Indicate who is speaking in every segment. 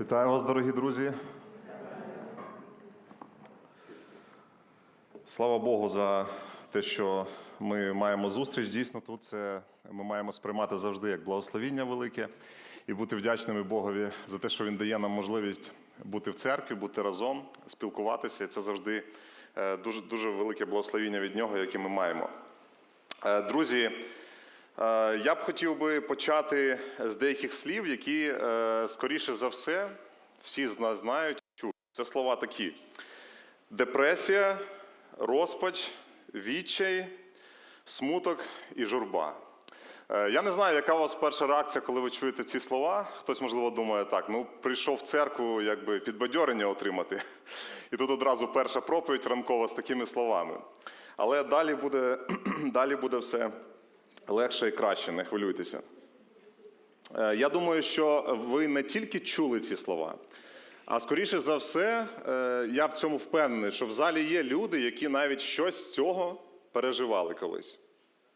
Speaker 1: Вітаю вас, дорогі друзі. Слава Богу за те, що ми маємо зустріч. Дійсно, тут це ми маємо сприймати завжди як благословіння велике і бути вдячними Богові за те, що Він дає нам можливість бути в церкві, бути разом, спілкуватися. І це завжди е, дуже, дуже велике благословіння від нього, яке ми маємо. Е, Друзі, я б хотів би почати з деяких слів, які, е, скоріше за все, всі з нас знають. Це слова такі: депресія, розпач, відчай, смуток і журба. Е, Я не знаю, яка у вас перша реакція, коли ви чуєте ці слова. Хтось, можливо, думає, так, ну прийшов в церкву, якби підбадьорення отримати. І тут одразу перша проповідь ранкова з такими словами. Але далі буде, далі буде все легше і краще, не хвилюйтеся. Е, Я думаю, що ви не тільки чули ці слова, а скоріше за все, е, я в цьому впевнений, що в залі є люди, які навіть щось з цього переживали колись.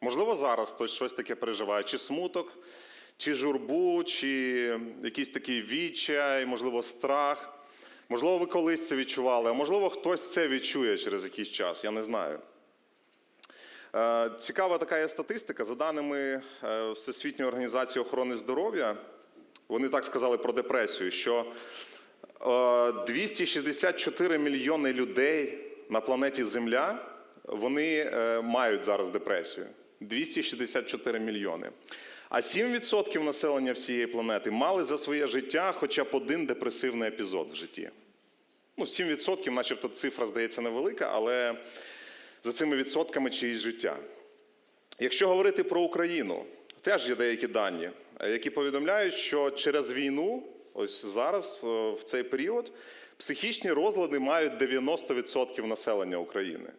Speaker 1: Можливо, зараз хтось щось таке переживає, чи смуток, чи журбу, чи якийсь такий відчай, можливо, страх. Можливо, ви колись це відчували, а можливо, хтось це відчує через якийсь час, я не знаю. Е, Цікава така є статистика. За даними е, Всесвітньої організації охорони здоров'я, вони так сказали про депресію, що е, 264 мільйони людей на планеті Земля вони е, мають зараз депресію. 264 мільйони. А 7% населення всієї планети мали за своє життя хоча б один депресивний епізод в житті. Ну, 7%, начебто цифра здається невелика, але за цими відсотками чиїсь життя. Якщо говорити про Україну, теж є деякі дані, е, які повідомляють, що через війну, ось зараз, е, в цей період, психічні розлади мають 90% населення України.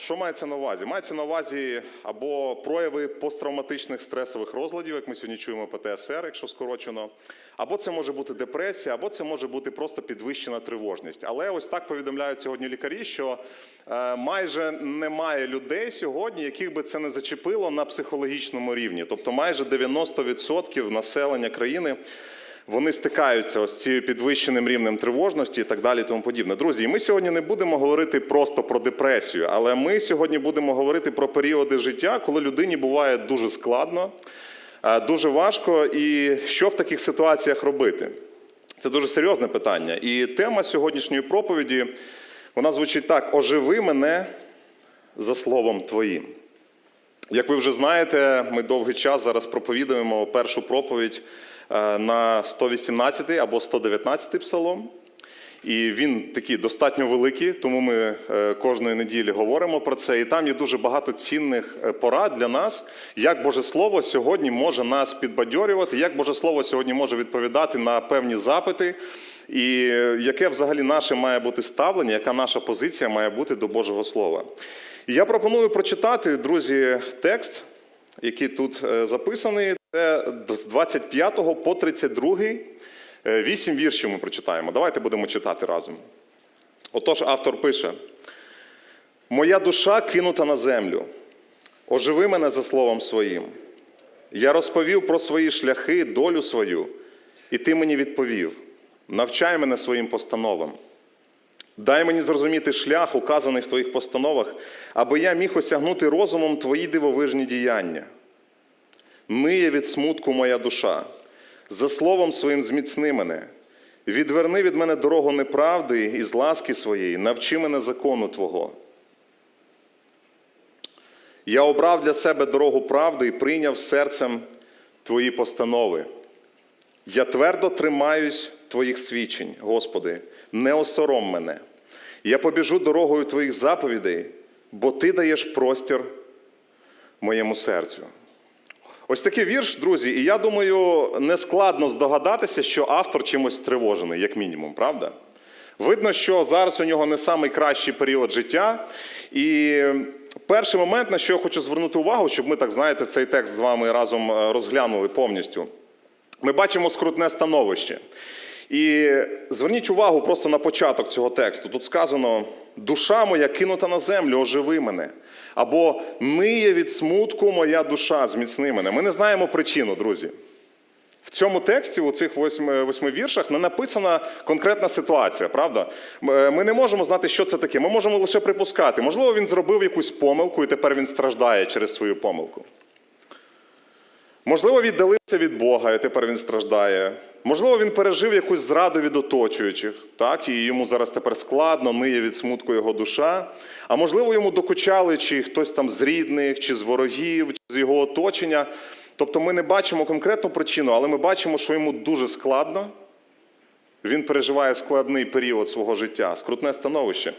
Speaker 1: Що мається на увазі? Мається на увазі або прояви посттравматичних стресових розладів, як ми сьогодні чуємо ПТСР, якщо скорочено, або це може бути депресія, або це може бути просто підвищена тривожність. Але ось так повідомляють сьогодні лікарі, що е, майже немає людей сьогодні, яких би це не зачепило на психологічному рівні. Тобто майже 90% населення країни вони стикаються з цією підвищеним рівнем тривожності і так далі. і Тому подібне. Друзі, ми сьогодні не будемо говорити просто про депресію, але ми сьогодні будемо говорити про періоди життя, коли людині буває дуже складно, е, дуже важко, і що в таких ситуаціях робити. Це дуже серйозне питання. І тема сьогоднішньої проповіді вона звучить так: оживи мене за словом твоїм. Як ви вже знаєте, ми довгий час зараз проповідуємо першу проповідь на 118 або 119 псалом. І він такий достатньо великий, тому ми е, кожної неділі говоримо про це. І там є дуже багато цінних е, порад для нас, як Боже Слово сьогодні може нас підбадьорювати, як Боже Слово сьогодні може відповідати на певні запити, і е, яке взагалі наше має бути ставлення, яка наша позиція має бути до Божого Слова. І я пропоную прочитати, друзі, текст, який тут е, записаний. Це з 25 по 32 Е, Вісім віршів ми прочитаємо. Давайте будемо читати разом. Отож, автор пише: Моя душа кинута на землю. Оживи мене за словом своїм. Я розповів про свої шляхи, долю свою, і ти мені відповів: навчай мене своїм постановам. Дай мені зрозуміти шлях, указаний в твоїх постановах, аби я міг осягнути розумом твої дивовижні діяння. Ниє від смутку моя душа, за словом своїм зміцни мене. Відверни від мене дорогу неправди і з ласки своєї, навчи мене закону Твого. Я обрав для себе дорогу правди і прийняв серцем Твої постанови. Я твердо тримаюсь Твоїх свідчень, Господи, не осором мене. Я побіжу дорогою Твоїх заповідей, бо Ти даєш простір моєму серцю. Ось такий вірш, друзі, і я думаю, не складно здогадатися, що автор чимось стривожений, як мінімум, правда? Видно, що зараз у нього не найкращий період життя. І перший момент, на що я хочу звернути увагу, щоб ми так знаєте, цей текст з вами разом е, розглянули повністю. Ми бачимо скрутне становище. І зверніть увагу просто на початок цього тексту. Тут сказано: душа моя кинута на землю, оживи мене. Або ниє від смутку моя душа, зміцни мене. Ми не знаємо причину, друзі. В цьому тексті, у цих восьми, восьми віршах, не написана конкретна ситуація, правда? Е, Ми не можемо знати, що це таке. Ми можемо лише припускати. Можливо, він зробив якусь помилку, і тепер він страждає через свою помилку. Можливо, віддалився від Бога, і тепер він страждає. Можливо, він пережив якусь зраду від оточуючих, так, і йому зараз тепер складно, ниє від смутку його душа. А можливо, йому докучали чи хтось там з рідних, чи з ворогів, чи з його оточення. Тобто ми не бачимо конкретну причину, але ми бачимо, що йому дуже складно. Він переживає складний період свого життя, скрутне становище.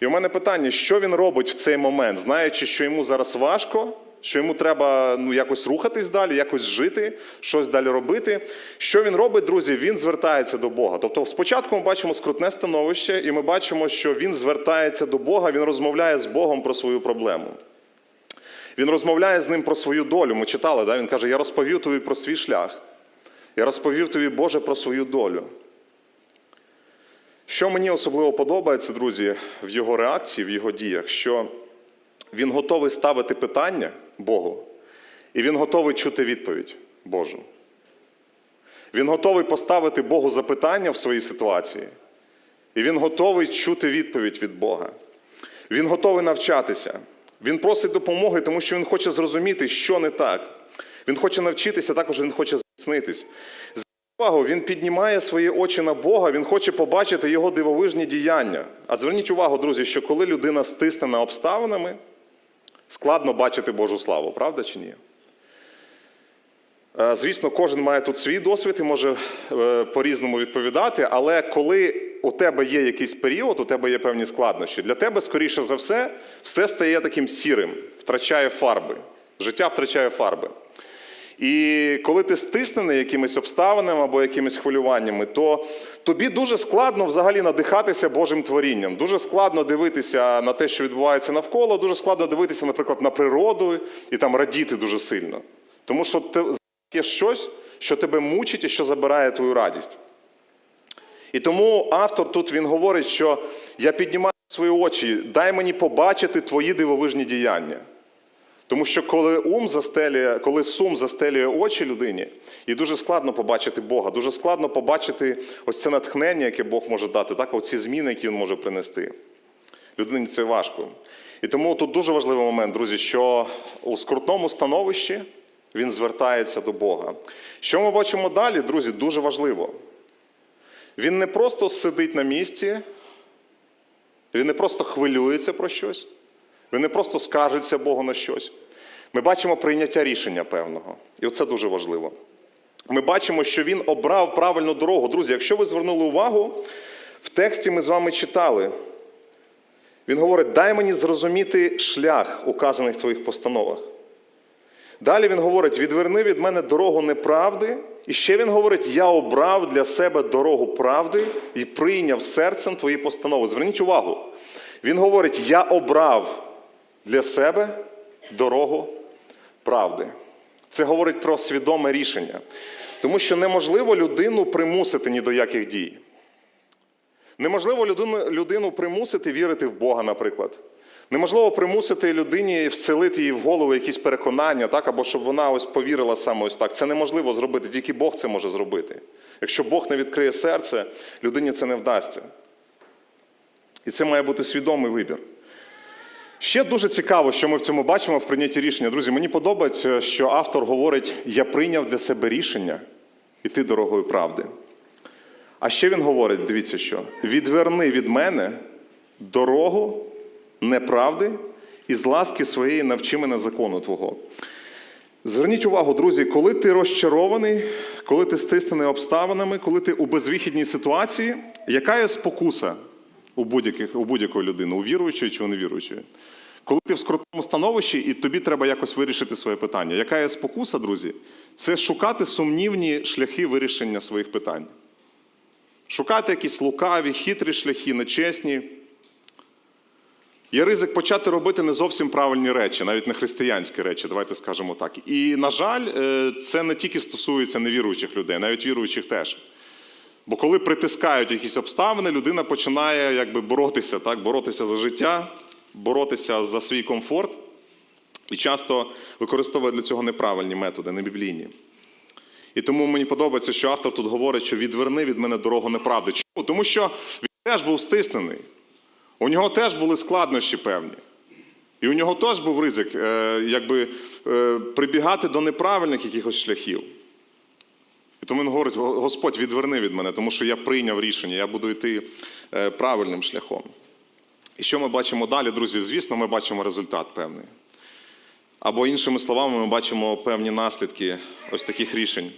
Speaker 1: І у мене питання, що він робить в цей момент, знаючи, що йому зараз важко, що йому треба ну, якось рухатись далі, якось жити, щось далі робити. Що він робить, друзі? Він звертається до Бога. Тобто, спочатку ми бачимо скрутне становище, і ми бачимо, що він звертається до Бога, він розмовляє з Богом про свою проблему. Він розмовляє з ним про свою долю. Ми читали, да? він каже: Я розповів тобі про свій шлях. Я розповів тобі, Боже, про свою долю. Що мені особливо подобається, друзі, в його реакції, в його діях, що він готовий ставити питання Богу, і він готовий чути відповідь Божу. Він готовий поставити Богу запитання в своїй ситуації, і він готовий чути відповідь від Бога. Він готовий навчатися. Він просить допомоги, тому що він хоче зрозуміти, що не так. Він хоче навчитися, також він хоче зміцнитись. Увагу, він піднімає свої очі на Бога, він хоче побачити його дивовижні діяння. А зверніть увагу, друзі, що коли людина стиснена обставинами, складно бачити Божу славу, правда чи ні? Е, Звісно, кожен має тут свій досвід і може е, по-різному відповідати, але коли у тебе є якийсь період, у тебе є певні складнощі, для тебе, скоріше за все, все стає таким сірим, втрачає фарби. Життя втрачає фарби. І коли ти стиснений якимись обставинами або якимись хвилюваннями, то тобі дуже складно взагалі надихатися Божим творінням. Дуже складно дивитися на те, що відбувається навколо, дуже складно дивитися, наприклад, на природу і там радіти дуже сильно. Тому що є щось, що тебе мучить і що забирає твою радість. І тому автор тут він говорить, що я піднімаю свої очі, дай мені побачити твої дивовижні діяння. Тому що коли ум застелює, коли сум застелює очі людині, і дуже складно побачити Бога, дуже складно побачити ось це натхнення, яке Бог може дати, так, оці зміни, які він може принести. Людині це важко. І тому тут дуже важливий момент, друзі, що у скрутному становищі він звертається до Бога. Що ми бачимо далі, друзі, дуже важливо. Він не просто сидить на місці, він не просто хвилюється про щось, він не просто скаржиться Богу на щось. Ми бачимо прийняття рішення певного. І це дуже важливо. Ми бачимо, що він обрав правильну дорогу. Друзі, якщо ви звернули увагу, в тексті ми з вами читали. Він говорить: дай мені зрозуміти шлях, указаний в твоїх постановах. Далі він говорить: відверни від мене дорогу неправди. І ще він говорить: я обрав для себе дорогу правди і прийняв серцем твої постанови. Зверніть увагу. Він говорить: я обрав для себе дорогу правди. Це говорить про свідоме рішення. Тому що неможливо людину примусити ні до яких дій. Неможливо людину, людину примусити вірити в Бога, наприклад. Неможливо примусити людині вселити їй в голову якісь переконання, так, або щоб вона ось повірила саме ось так. Це неможливо зробити, тільки Бог це може зробити. Якщо Бог не відкриє серце, людині це не вдасться. І це має бути свідомий вибір. Ще дуже цікаво, що ми в цьому бачимо в прийнятті рішення. Друзі, мені подобається, що автор говорить: я прийняв для себе рішення іти дорогою правди. А ще він говорить: дивіться що, відверни від мене дорогу неправди і з ласки своєї навчи мене закону Твого. Зверніть увагу, друзі, коли ти розчарований, коли ти стиснений обставинами, коли ти у безвихідній ситуації, яка є спокуса у, будь-яких, у будь-якої людини, у віруючої чи у невіруючої? Коли ти в скрутному становищі і тобі треба якось вирішити своє питання. Яка є спокуса, друзі? Це шукати сумнівні шляхи вирішення своїх питань. Шукати якісь лукаві, хитрі шляхи, нечесні. Є ризик почати робити не зовсім правильні речі, навіть не християнські речі, давайте скажемо так. І, на жаль, е, це не тільки стосується невіруючих людей, навіть віруючих теж. Бо коли притискають якісь обставини, людина починає якби боротися, так? боротися за життя, боротися за свій комфорт і часто використовує для цього неправильні методи, не біблійні. І тому мені подобається, що автор тут говорить, що відверни від мене дорогу неправди. Чому? Тому що він теж був стиснений. У нього теж були складнощі певні. І у нього теж був ризик, е, якби е, прибігати до неправильних якихось шляхів. І тому він говорить: Господь, відверни від мене, тому що я прийняв рішення, я буду йти е, правильним шляхом. І що ми бачимо далі, друзі? Звісно, ми бачимо результат певний. Або іншими словами, ми бачимо певні наслідки ось таких рішень.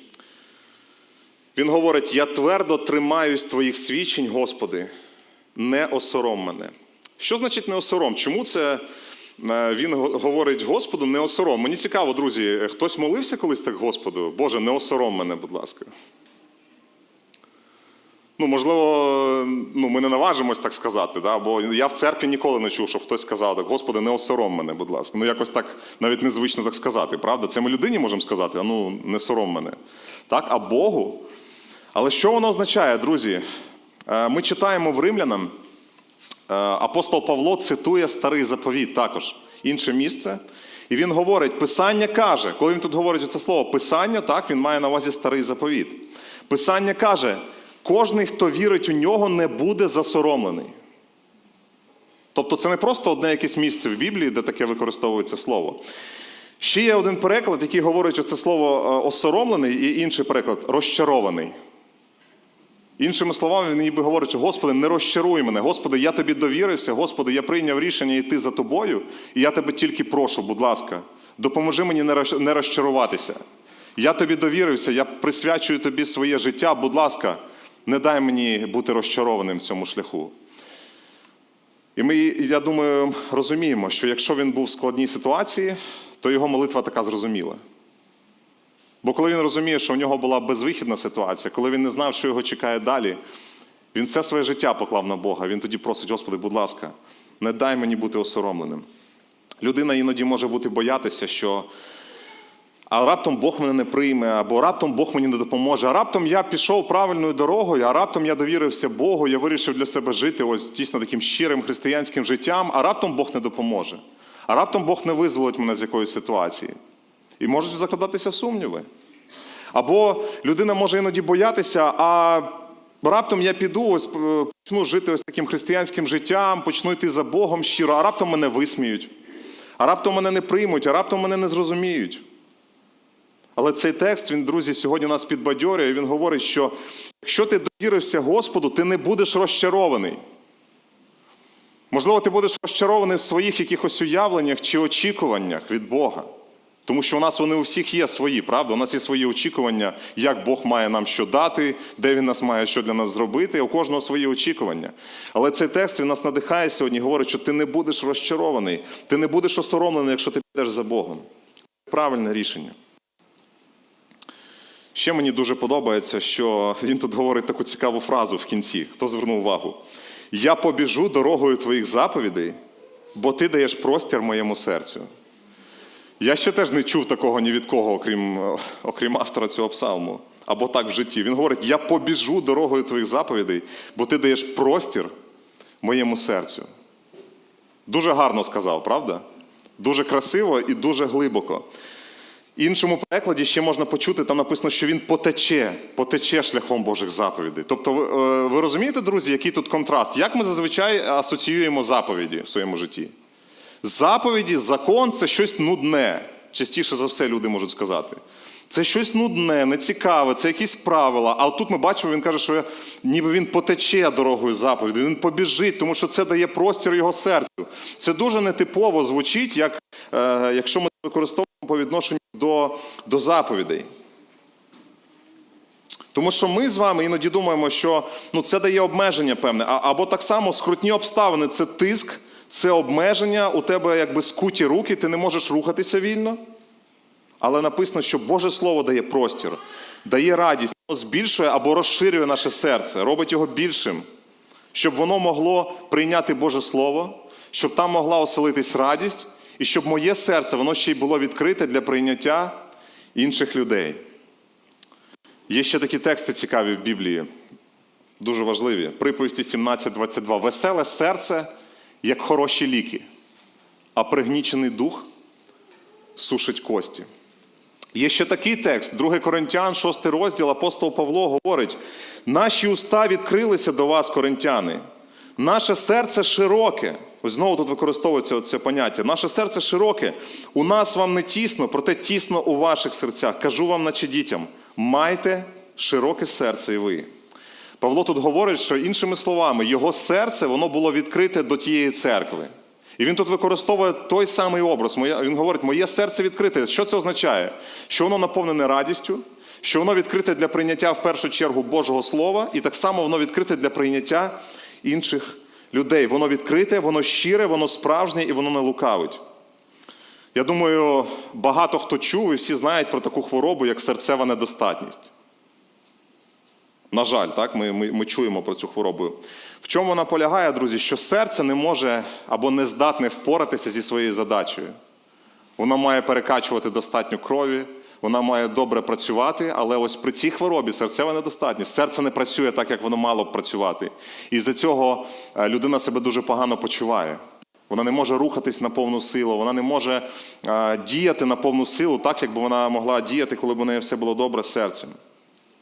Speaker 1: Він говорить: Я твердо тримаюсь твоїх свідчень, Господи, не осором мене. Що значить не осором? Чому це він говорить Господу не осором? Мені цікаво, друзі, хтось молився колись так Господу? Боже, не осором мене, будь ласка. Ну, можливо, ну, ми не наважимось так сказати, да? бо я в церкві ніколи не чув, щоб хтось сказав так, Господи, не осором мене, будь ласка. Ну, якось так навіть незвично так сказати, правда? Це ми людині можемо сказати, а ну не сором мене. Так, а Богу. Але що воно означає, друзі? Е, Ми читаємо в римлянам, е, апостол Павло цитує старий заповіт також, інше місце. І він говорить: Писання каже, коли він тут говорить це слово Писання, так, він має на увазі старий заповіт. Писання каже, кожний, хто вірить у нього, не буде засоромлений. Тобто це не просто одне якесь місце в Біблії, де таке використовується слово. Ще є один переклад, який говорить, що це слово е, осоромлений, і інший переклад розчарований. Іншими словами, він ніби говорить, що Господи, не розчаруй мене. Господи, я тобі довірився, Господи, я прийняв рішення йти за тобою, і я тебе тільки прошу, будь ласка, допоможи мені не розчаруватися. Я тобі довірився, я присвячую тобі своє життя, будь ласка, не дай мені бути розчарованим в цьому шляху. І ми, я думаю, розуміємо, що якщо він був в складній ситуації, то його молитва така зрозуміла. Бо коли він розуміє, що в нього була безвихідна ситуація, коли він не знав, що його чекає далі, він все своє життя поклав на Бога. Він тоді просить, Господи, будь ласка, не дай мені бути осоромленим. Людина іноді може бути боятися, що а раптом Бог мене не прийме, або раптом Бог мені не допоможе, а раптом я пішов правильною дорогою, а раптом я довірився Богу, я вирішив для себе жити ось дійсно таким щирим християнським життям, а раптом Бог не допоможе. А раптом Бог не визволить мене з якоїсь ситуації. І можуть закладатися сумніви. Або людина може іноді боятися, а раптом я піду, ось е, почну жити ось таким християнським життям, почну йти за Богом щиро, а раптом мене висміють, а раптом мене не приймуть, а раптом мене не зрозуміють. Але цей текст, він, друзі, сьогодні нас підбадьорює, він говорить, що якщо ти довірився Господу, ти не будеш розчарований. Можливо, ти будеш розчарований в своїх якихось уявленнях чи очікуваннях від Бога. Тому що у нас вони у всіх є свої, правда? У нас є свої очікування, як Бог має нам що дати, де Він нас має що для нас зробити. У кожного свої очікування. Але цей текст він нас надихає сьогодні, говорить, що ти не будеш розчарований, ти не будеш осоромлений, якщо ти підеш за Богом. Це правильне рішення. Ще мені дуже подобається, що він тут говорить таку цікаву фразу в кінці. Хто звернув увагу? Я побіжу дорогою твоїх заповідей, бо ти даєш простір моєму серцю. Я ще теж не чув такого ні від кого, окрім, е, окрім автора цього псалму. Або так в житті. Він говорить: Я побіжу дорогою твоїх заповідей, бо ти даєш простір моєму серцю. Дуже гарно сказав, правда? Дуже красиво і дуже глибоко. Іншому перекладі ще можна почути, там написано, що він потече, потече шляхом Божих заповідей. Тобто, ви, е, ви розумієте, друзі, який тут контраст? Як ми зазвичай асоціюємо заповіді в своєму житті? Заповіді, закон це щось нудне. Частіше за все люди можуть сказати. Це щось нудне, нецікаве, це якісь правила. А тут ми бачимо, він каже, що ніби він потече дорогою заповіді, він побіжить, тому що це дає простір його серцю. Це дуже нетипово звучить, як, е, якщо ми використовуємо по відношенню до, до заповідей. Тому що ми з вами іноді думаємо, що ну, це дає обмеження певне, а, або так само скрутні обставини це тиск, це обмеження, у тебе якби скуті руки, ти не можеш рухатися вільно. Але написано, що Боже Слово дає простір, дає радість, воно збільшує або розширює наше серце, робить його більшим, щоб воно могло прийняти Боже Слово, щоб там могла оселитись радість, і щоб моє серце воно ще й було відкрите для прийняття інших людей. Є ще такі тексти цікаві в Біблії, дуже важливі. Приповісті 17.22. Веселе серце, як хороші ліки, а пригнічений дух сушить кості. Є ще такий текст, 2 Коринтян, 6 розділ, апостол Павло говорить: наші уста відкрилися до вас, коринтяни. Наше серце широке. Ось знову тут використовується це поняття. Наше серце широке. У нас вам не тісно, проте тісно у ваших серцях. Кажу вам, наче дітям, майте широке серце і ви. Павло тут говорить, що іншими словами, його серце воно було відкрите до тієї церкви. І він тут використовує той самий образ. Він говорить, моє серце відкрите. Що це означає? Що воно наповнене радістю, що воно відкрите для прийняття в першу чергу Божого Слова, і так само воно відкрите для прийняття інших людей. Воно відкрите, воно щире, воно справжнє і воно не лукавить. Я думаю, багато хто чув і всі знають про таку хворобу, як серцева недостатність. На жаль, так, ми, ми, ми чуємо про цю хворобу. В чому вона полягає, друзі? Що серце не може або не здатне впоратися зі своєю задачею. Вона має перекачувати достатньо крові, вона має добре працювати, але ось при цій хворобі серцева недостатність. Серце не працює так, як воно мало б працювати. І з-за цього е, людина себе дуже погано почуває. Вона не може рухатись на повну силу, вона не може е, діяти на повну силу, так, як би вона могла діяти, коли б у неї все було добре серцем.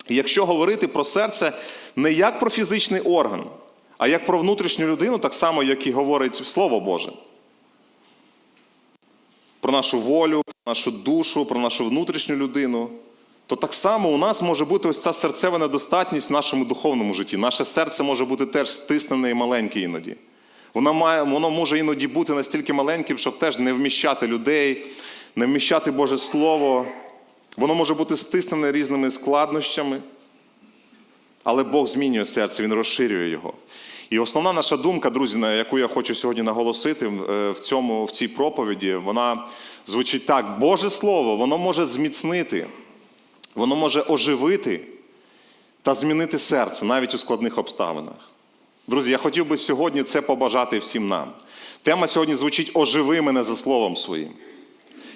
Speaker 1: Якщо говорити про серце не як про фізичний орган, а як про внутрішню людину, так само, як і говорить Слово Боже. Про нашу волю, про нашу душу, про нашу внутрішню людину, то так само у нас може бути ось ця серцева недостатність в нашому духовному житті. Наше серце може бути теж стиснене і маленьке іноді. Воно, має, воно може іноді бути настільки маленьким, щоб теж не вміщати людей, не вміщати Боже Слово. Воно може бути стиснене різними складнощами, але Бог змінює серце, Він розширює його. І основна наша думка, друзі, на яку я хочу сьогодні наголосити е, в, цьому, в цій проповіді, вона звучить так: Боже Слово, воно може зміцнити, воно може оживити та змінити серце навіть у складних обставинах. Друзі, я хотів би сьогодні це побажати всім нам. Тема сьогодні звучить Оживи мене за словом своїм.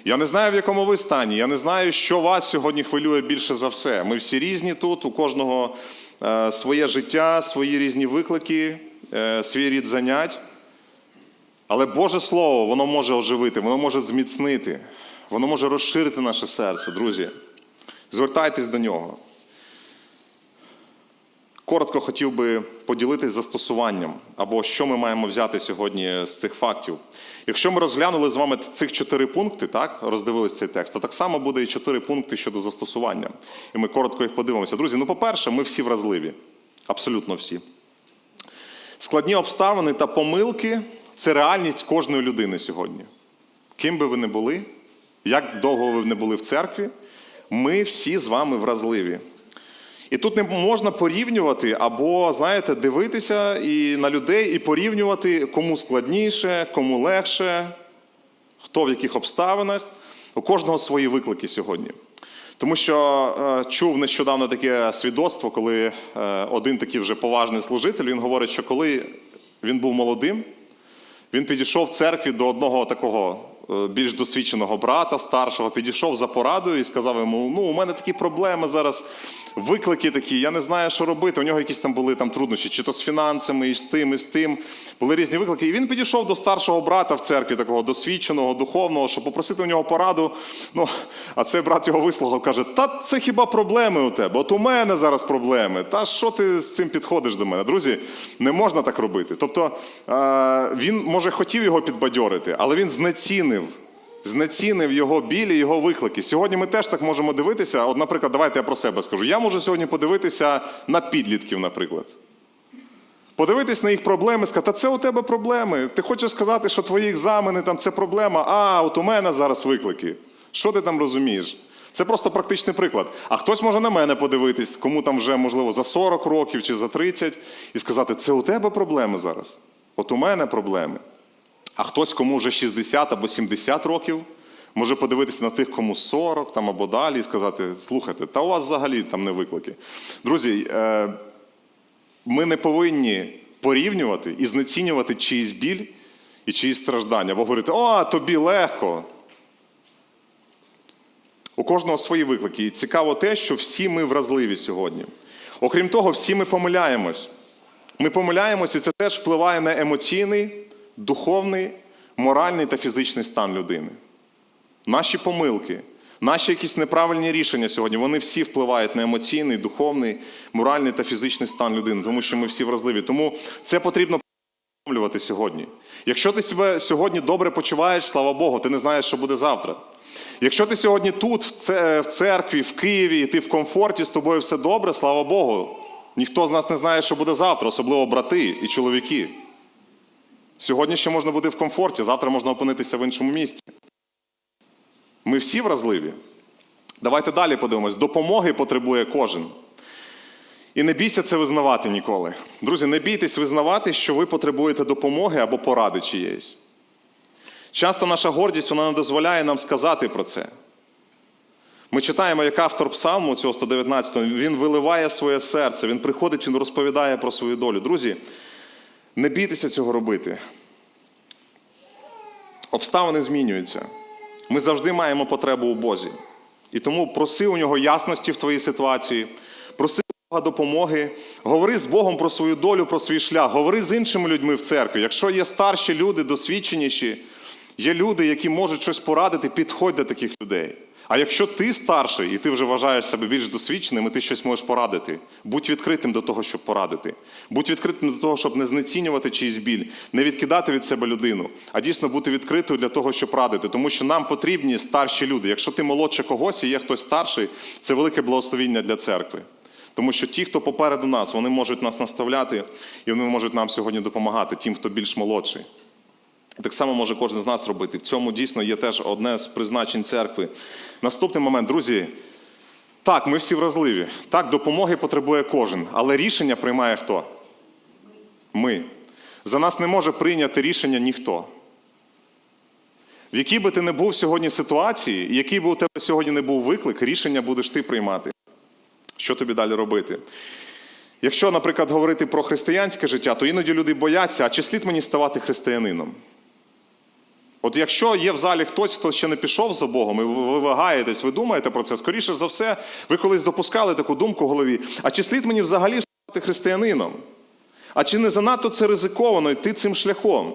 Speaker 1: Я не знаю, в якому ви стані. Я не знаю, що вас сьогодні хвилює більше за все. Ми всі різні тут, у кожного е, своє життя, свої різні виклики, е, свій рід занять. Але Боже Слово, воно може оживити, воно може зміцнити, воно може розширити наше серце, друзі. Звертайтесь до нього. Коротко хотів би поділитись застосуванням, або що ми маємо взяти сьогодні з цих фактів. Якщо ми розглянули з вами цих чотири пункти, так, роздивились цей текст, то так само буде і чотири пункти щодо застосування. І ми коротко їх подивимося. Друзі, ну, по-перше, ми всі вразливі. Абсолютно всі. Складні обставини та помилки це реальність кожної людини сьогодні. Ким би ви не були, як довго ви не були в церкві, ми всі з вами вразливі. І тут не можна порівнювати або, знаєте, дивитися і на людей і порівнювати, кому складніше, кому легше, хто в яких обставинах. У кожного свої виклики сьогодні. Тому що е, чув нещодавно таке свідоцтво, коли е, один такий вже поважний служитель він говорить, що коли він був молодим, він підійшов в церкві до одного такого більш досвідченого брата, старшого, підійшов за порадою і сказав йому: ну, у мене такі проблеми зараз, виклики такі, я не знаю, що робити. У нього якісь там були там труднощі, чи то з фінансами, і з тим, і з тим. Були різні виклики. І він підійшов до старшого брата в церкві, такого досвідченого, духовного, щоб попросити у нього пораду. Ну, а цей брат його вислухав, каже: Та це хіба проблеми у тебе? От у мене зараз проблеми. Та що ти з цим підходиш до мене? Друзі, не можна так робити. Тобто е, він, може, хотів його підбадьорити, але він знецінив. Знецінив його білі, його виклики. Сьогодні ми теж так можемо дивитися. От, наприклад, давайте я про себе скажу. Я можу сьогодні подивитися на підлітків, наприклад. Подивитись на їх проблеми, сказати, та це у тебе проблеми. Ти хочеш сказати, що твої екзамени там це проблема, а от у мене зараз виклики. Що ти там розумієш? Це просто практичний приклад. А хтось може на мене подивитись, кому там вже, можливо, за 40 років чи за 30, і сказати, це у тебе проблеми зараз. От у мене проблеми. А хтось, кому вже 60 або 70 років, може подивитися на тих, кому 40 там, або далі, і сказати, слухайте, та у вас взагалі там не виклики. Друзі, е, ми не повинні порівнювати і знецінювати чиїсь біль і чиїсь страждання, або говорити, о, тобі легко. У кожного свої виклики. І цікаво те, що всі ми вразливі сьогодні. Окрім того, всі ми помиляємось. Ми помиляємось, і це теж впливає на емоційний, духовний, моральний та фізичний стан людини. Наші помилки, Наші якісь неправильні рішення сьогодні, вони всі впливають на емоційний, духовний, моральний та фізичний стан людини, тому що ми всі вразливі. Тому це потрібно усвідомлювати сьогодні. Якщо ти себе сьогодні добре почуваєш, слава Богу, ти не знаєш, що буде завтра. Якщо ти сьогодні тут, в церкві, в Києві, і ти в комфорті, з тобою все добре, слава Богу. Ніхто з нас не знає, що буде завтра, особливо брати і чоловіки. Сьогодні ще можна бути в комфорті, завтра можна опинитися в іншому місці. Ми всі вразливі. Давайте далі подивимось. Допомоги потребує кожен. І не бійся це визнавати ніколи. Друзі, не бійтесь визнавати, що ви потребуєте допомоги або поради чиєїсь. Часто наша гордість вона не дозволяє нам сказати про це. Ми читаємо, як автор псалму цього 119-го, він виливає своє серце, він приходить, він розповідає про свою долю. Друзі, не бійтеся цього робити. Обставини змінюються. Ми завжди маємо потребу у Бозі. І тому проси у нього ясності в твоїй ситуації, проси у Бога допомоги, говори з Богом про свою долю, про свій шлях, говори з іншими людьми в церкві. Якщо є старші люди, досвідченіші, є люди, які можуть щось порадити, підходь до таких людей. А якщо ти старший і ти вже вважаєш себе більш досвідченим, і ти щось можеш порадити, будь відкритим до того, щоб порадити. Будь відкритим до того, щоб не знецінювати чийсь біль, не відкидати від себе людину, а дійсно бути відкритою для того, щоб радити. Тому що нам потрібні старші люди. Якщо ти молодше когось і є хтось старший, це велике благословіння для церкви. Тому що ті, хто попереду нас, вони можуть нас наставляти і вони можуть нам сьогодні допомагати, тим, хто більш молодший. Так само може кожен з нас робити. В цьому дійсно є теж одне з призначень церкви. Наступний момент, друзі. Так, ми всі вразливі. Так, допомоги потребує кожен, але рішення приймає хто? Ми. За нас не може прийняти рішення ніхто. В якій би ти не був сьогодні ситуації, який би у тебе сьогодні не був виклик, рішення будеш ти приймати. Що тобі далі робити? Якщо, наприклад, говорити про християнське життя, то іноді люди бояться, а чи слід мені ставати християнином? От якщо є в залі хтось, хто ще не пішов за Богом, і ви вагаєтесь, ви думаєте про це, скоріше за все, ви колись допускали таку думку в голові, а чи слід мені взагалі стати християнином? А чи не занадто це ризиковано йти цим шляхом?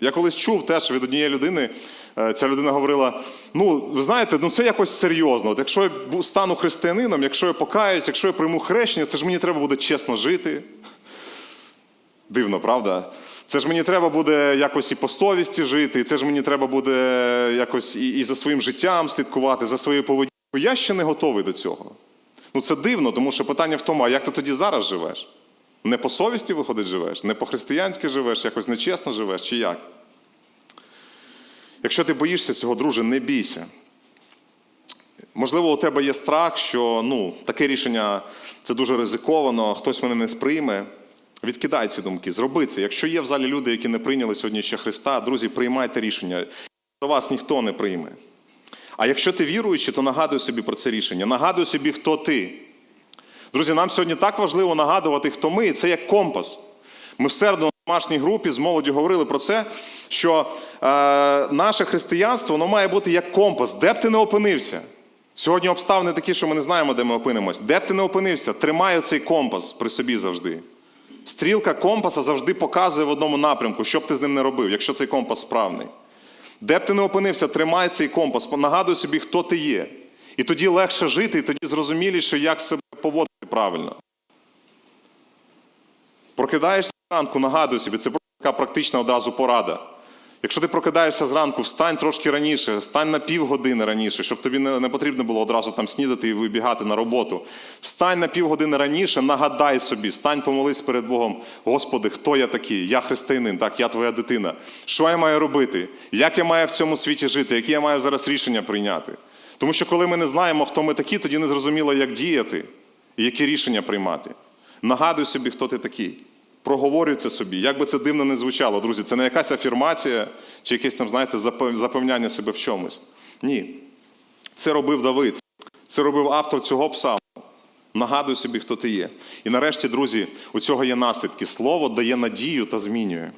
Speaker 1: Я колись чув теж від однієї людини, е, ця людина говорила: ну, ви знаєте, ну це якось серйозно. От якщо я стану християнином, якщо я покаюсь, якщо я прийму хрещення, це ж мені треба буде чесно жити. Дивно, правда? Це ж мені треба буде якось і по совісті жити, і це ж мені треба буде якось і, і за своїм життям слідкувати, за своєю поведінкою. Я ще не готовий до цього. Ну це дивно, тому що питання в тому, а як ти тоді зараз живеш? Не по совісті, виходить, живеш, не по-християнськи живеш, якось нечесно живеш, чи як? Якщо ти боїшся цього, друже, не бійся. Можливо, у тебе є страх, що ну, таке рішення це дуже ризиковано, хтось мене не сприйме. Відкидай ці думки, зроби це. Якщо є в залі люди, які не прийняли сьогодні ще Христа, друзі, приймайте рішення. До вас ніхто не прийме. А якщо ти віруючий, то нагадуй собі про це рішення. Нагадуй собі, хто ти. Друзі, нам сьогодні так важливо нагадувати, хто ми, і це як компас. Ми в середу на домашній групі з молоді говорили про це, що е, наше християнство воно має бути як компас, де б ти не опинився. Сьогодні обставини такі, що ми не знаємо, де ми опинимось. Де б ти не опинився, тримай цей компас при собі завжди. Стрілка компаса завжди показує в одному напрямку, що б ти з ним не робив, якщо цей компас справний. Де б ти не опинився, тримай цей компас, нагадуй собі, хто ти є. І тоді легше жити, і тоді зрозуміліше, як себе поводити правильно. Прокидаєшся ранку, нагадуй собі, це така практична одразу порада. Якщо ти прокидаєшся зранку, встань трошки раніше, встань на півгодини раніше, щоб тобі не, потрібно було одразу там снідати і вибігати на роботу. Встань на півгодини раніше, нагадай собі, стань помолись перед Богом. Господи, хто я такий? Я християнин, так, я твоя дитина. Що я маю робити? Як я маю в цьому світі жити? Які я маю зараз рішення прийняти? Тому що коли ми не знаємо, хто ми такі, тоді не зрозуміло, як діяти і які рішення приймати. Нагадуй собі, хто ти такий. Проговорюй це собі. Як би це дивно не звучало, друзі, це не якась афірмація чи якесь там, знаєте, запевняння себе в чомусь. Ні. Це робив Давид. Це робив автор цього псалму. Нагадуй собі, хто ти є. І нарешті, друзі, у цього є наслідки. Слово дає надію та змінює.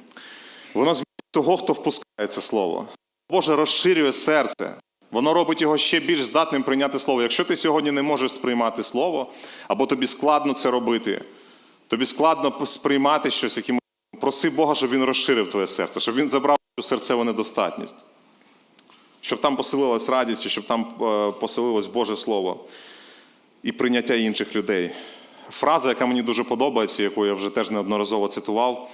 Speaker 1: Воно змінює того, хто впускає це слово. Боже розширює серце. Воно робить його ще більш здатним прийняти слово. Якщо ти сьогодні не можеш сприймати слово, або тобі складно це робити, тобі складно сприймати щось, яким проси Бога, щоб він розширив твоє серце, щоб він забрав цю серцеву недостатність. щоб там поселилась радість, щоб там е, поселилось Боже Слово і прийняття інших людей. Фраза, яка мені дуже подобається, яку я вже теж неодноразово цитував.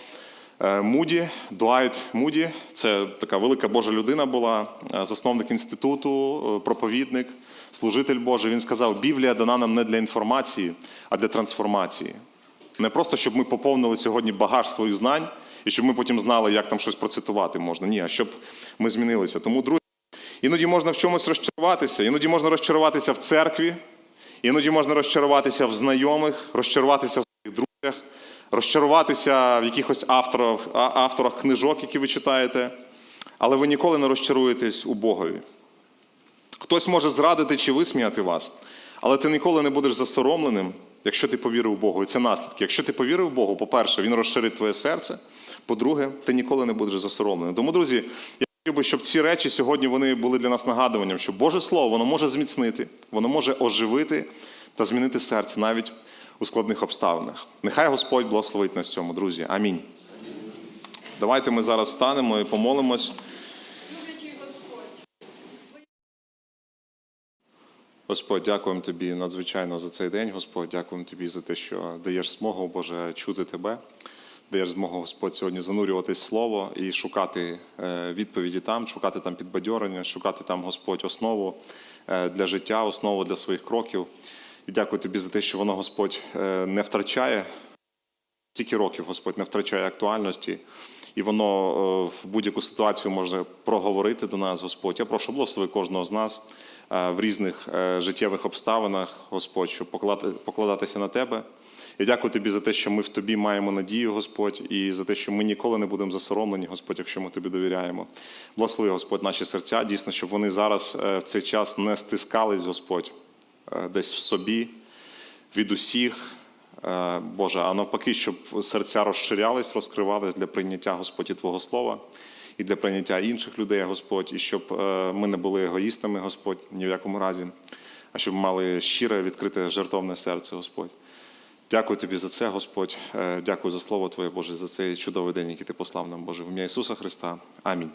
Speaker 1: Е, Муді, Дуайт Муді, це така велика Божа людина була, е, засновник інституту, проповідник, служитель Божий. Він сказав: Біблія дана нам не для інформації, а для трансформації. Не просто, щоб ми поповнили сьогодні багаж своїх знань, і щоб ми потім знали, як там щось процитувати можна. Ні, а щоб ми змінилися. Тому, друзі, іноді можна в чомусь розчаруватися, іноді можна розчаруватися в церкві, іноді можна розчаруватися в знайомих, розчаруватися в своїх друзях, розчаруватися в якихось авторах, авторах книжок, які ви читаєте, але ви ніколи не розчаруєтесь у Богові. Хтось може зрадити чи висміяти вас, але ти ніколи не будеш засоромленим, якщо ти повірив Богу. І це наслідки. Якщо ти повірив Богу, по-перше, Він розширить твоє серце. По-друге, ти ніколи не будеш засоромленим. Тому, друзі, я хотів би, щоб ці речі сьогодні вони були для нас нагадуванням, що Боже Слово воно може зміцнити, воно може оживити та змінити серце навіть у складних обставинах. Нехай Господь благословить нас цьому, друзі. Амінь. Давайте ми зараз встанемо і помолимось.
Speaker 2: Люблячий Господь,
Speaker 1: Господь, дякуємо тобі надзвичайно за цей день. Господь, дякуємо тобі за те, що даєш змогу, Боже, чути тебе. Даєш змогу, Господь, сьогодні занурюватись слово і шукати е, відповіді там, шукати там підбадьорення, шукати там, Господь, основу е, для життя, основу для своїх кроків. І дякую тобі за те, що воно, Господь, е, не втрачає стільки років Господь не втрачає актуальності, і воно в будь-яку ситуацію може проговорити до нас, Господь. Я прошу благослови кожного з нас в різних е, життєвих обставинах, Господь, щоб покладати- покладатися на тебе. Я дякую тобі за те, що ми в тобі маємо надію, Господь, і за те, що ми ніколи не будемо засоромлені, Господь, якщо ми тобі довіряємо. Благослови, Господь, наші серця, дійсно, щоб вони зараз е, в цей час не стискались, Господь, е, десь в собі, від усіх. Е, Боже, а навпаки, щоб серця розширялись, розкривались для прийняття Господь і Твого Слова і для прийняття інших людей, Господь, і щоб е, ми не були егоїстами, Господь, ні в якому разі, а щоб мали щире, відкрите, жертовне серце, Господь. Дякую тобі за це, Господь. Е, Дякую за слово Твоє, Боже, за цей чудовий день, який ти послав нам, Боже. В ім'я Ісуса Христа. Амінь.